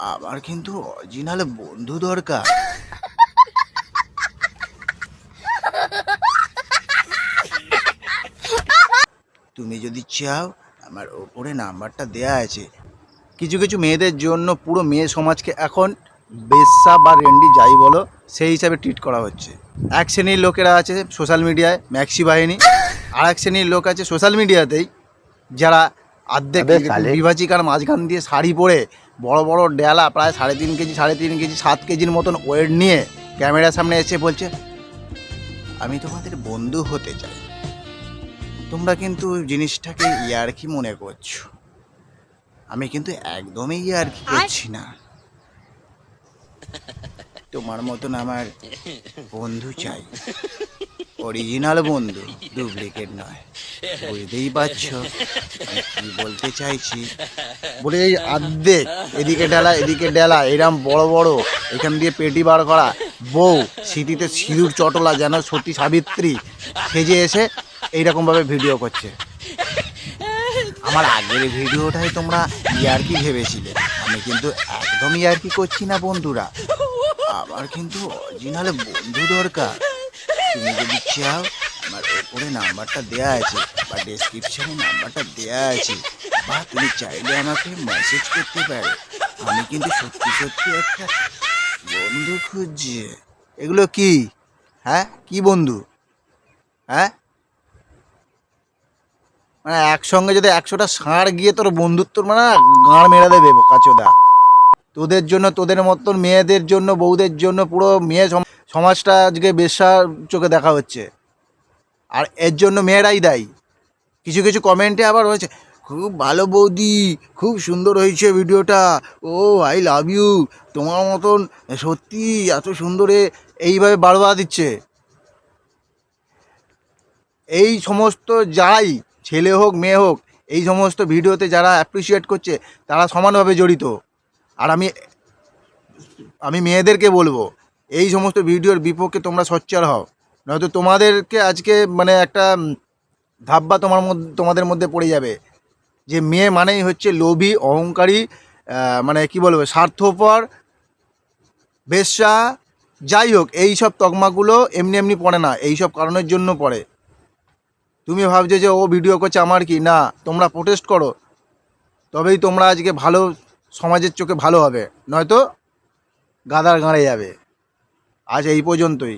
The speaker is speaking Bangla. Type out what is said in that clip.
আমার কিন্তু অরিজিনাল বন্ধু দরকার। তুমি যদি চাও আমার ওপরে নাম্বারটা দেয়া আছে। কিছু কিছু মেয়েদের জন্য পুরো মেয়ে সমাজকে এখন বেশ্যা বা রেন্ডি যাই বলো সেই হিসাবে ট্রিট করা হচ্ছে। এক শ্রেণির লোকেরা আছে সোশ্যাল মিডিয়ায় ম্যাক্সি বাহিনী। আর এক শ্রেণির লোক আছে সোশ্যাল মিডিয়াতেই যারা অর্ধেক আবে বিভাজিকার মাঝখান দিয়ে শাড়ি পরে বড় বড় ডেলা প্রায় সাড়ে তিন কেজি সাড়ে তিন কেজি সাত কেজির মতন ওয়েট নিয়ে ক্যামেরার সামনে এসে বলছে আমি তোমাদের বন্ধু হতে চাই। তোমরা কিন্তু জিনিসটাকে ইয়ার্কি মনে করছ। আমি কিন্তু একদমই ইয়ার্কি করছি না। তোমার মতন আমার বন্ধু চাই। অরিজিনাল বন্ধু ডুপ্লিকেট নয়। বুঝতেই পারছ? কি বলতে চাইছি? বলে, এই আর্ধেক এদিকে ডেলা এদিকে ডেলা এরম বড় বড়, এখান দিয়ে পেটি বার করা। বউ স্মৃতিতে সিঁদুর চটলা যেন সতী সাবিত্রী সেজে এসে এইরকমভাবে ভিডিও করছে। আমার আগের ভিডিওটাই তোমরা ইয়ার্কি ভেবেছিলে। আমি কিন্তু একদম ইয়ার্কি করছি না, বন্ধুরা। আমার কিন্তু অরিজিনাল বন্ধু দরকার। আমার ওপরে নাম্বারটা আছে, বা নাম্বারটা আছে। বা তুমি চাইলে আমাকে মেসেজ করতে পারো। আমি কিন্তু সত্যি সত্যি একটা বন্ধু খুঁজছি। এগুলো কি? হ্যাঁ? কি বন্ধু? হ্যাঁ? মানে একসঙ্গে যদি একশোটা ষাঁড় গিয়ে তোর বন্ধুত্বর মানে গাঁড় মেরে দেবে কাচোদা তোদের জন্য, তোদের মতন মেয়েদের জন্য, বউদের জন্য পুরো মেয়ে সমাজটা আজকে বেশার চোখে দেখা হচ্ছে। আর এর জন্য মেয়েরাই দায়ী। কিছু কিছু কমেন্টে আবার হয়েছে, খুব ভালো বৌদি, খুব সুন্দর হয়েছে ভিডিওটা ও আই লাভ ইউ তোমার মতন সত্যি এত সুন্দরে এইভাবে বাড়বা দিচ্ছে। এই সমস্ত যাই ছেলে হোক, মেয়ে হোক, এই সমস্ত ভিডিওতে যারা অ্যাপ্রিসিয়েট করছে, তারা সমানভাবে জড়িত। আর আমি আমি মেয়েদেরকে বলব এই সমস্ত ভিডিওর বিপক্ষে তোমরা সোচ্চার হও। নয়তো তোমাদেরকে আজকে মানে একটা ধাব্বা তোমার মধ্যে, তোমাদের মধ্যে পড়ে যাবে। যে মেয়ে মানেই হচ্ছে লোভী, অহংকারী মানে কি বলব, স্বার্থপর, বেশ্যা, যাই হোক, এই সব তকমাগুলো এমনি এমনি পড়ে না, এই সব কারণের জন্য পড়ে। তুমি ভাবছ যে, ও ভিডিও করছে আমার কি? না, তোমরা প্রোটেস্ট করো। তবেই তোমরা আজকে ভালো, সমাজের চোখে ভালো হবে। নয়তো গাদার গাঁড়ে যাবে। আজ এই পর্যন্তই।